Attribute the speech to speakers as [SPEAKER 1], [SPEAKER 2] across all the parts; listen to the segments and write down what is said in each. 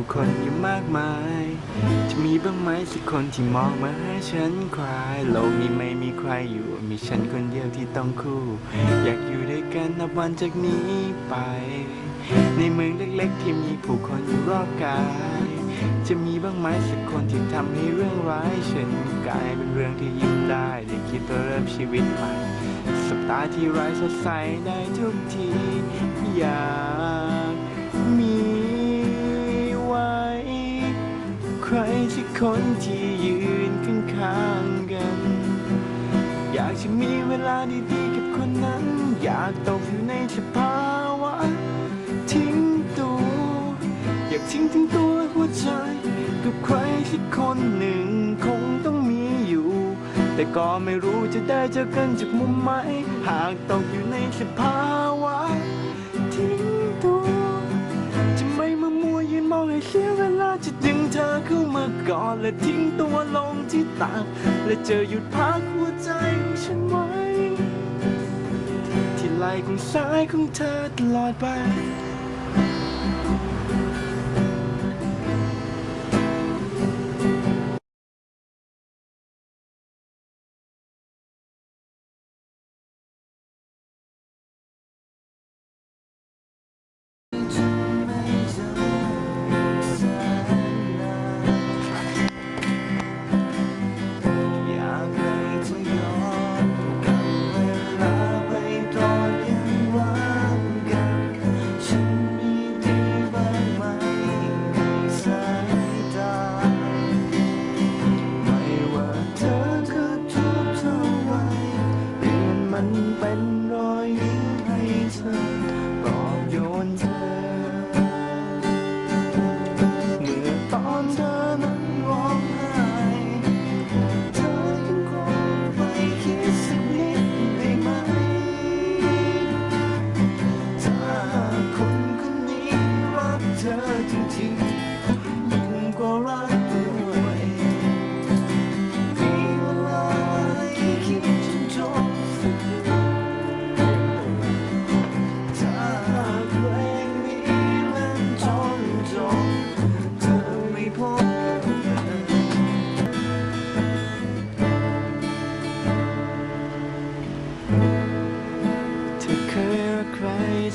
[SPEAKER 1] ผู้คนอยู่มากมาย จะมีบ้างไหมสักคนที่มองมาให้ฉันคลายโลกนี้ไม่มีใครอยู่ มีฉันคนเดียวที่ต้องคู่ อยากอยู่ด้วยกันนับวันจากนี้ไป ในเมืองเล็กๆ ที่มีผู้คนอยู่รอบกาย จะมีบ้างไหมสักคนที่ทำให้เรื่องร้ายฉันกลายเป็นเรื่องที่ยิ้มได้ได้คิดว่าเริ่มชีวิตใหม่สัปดาห์ที่ไร้สดใสได้ทุกทีอยาก คนที่ยืนข้างๆกัน อยากจะมีเวลาดีๆกับคนนั้น อยากตกอยู่ในสภาวะ ทิ้งตัว อยากทิ้งทั้งตัวหัวใจ กับใครสักคนหนึ่งคงต้องมีอยู่ แต่ก็ไม่รู้จะได้เจอกันจากมุมไหนหากตกอยู่ในสภาวะ เสียเวลาจะดึงเธอเข้ามาก่อนและทิ้งตัวลงที่ตักและเจอหยุดพักหัวใจของฉันไว้ ที่ไหลของซ้ายของเธอตลอดไป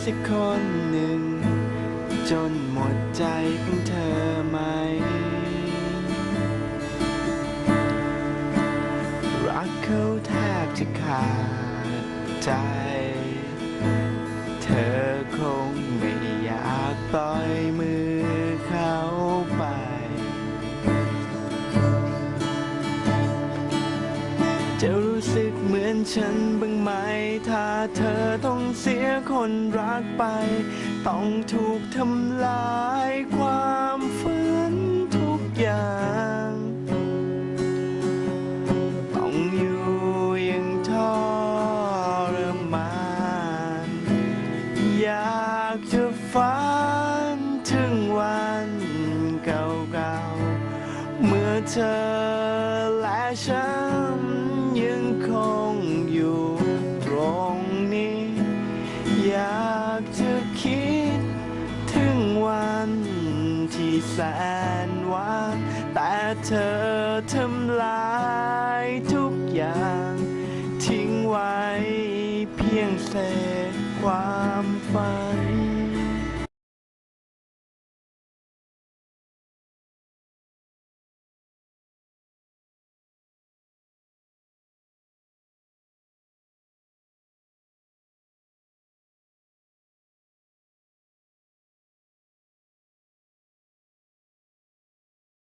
[SPEAKER 1] สักคนหนึ่ง จนหมดใจของเธอไหม รักเขาแทบจะขาดใจ เธอคงไม่อยากปล่อยมือ ฉันบ้างไหม ถ้าเธอต้องเสียคนรักไป ต้องถูกทำลายความฝันทุกอย่าง ต้องอยู่อยังทรมาน อยากจะฝันถึงวันเก่าๆ เมื่อเธอและฉัน แสนหวานแต่เธอทำลายทุกอย่าง ทิ้งไว้เพียงเศษความฝัน